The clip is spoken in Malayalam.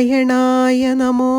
നാരായണായ നമോ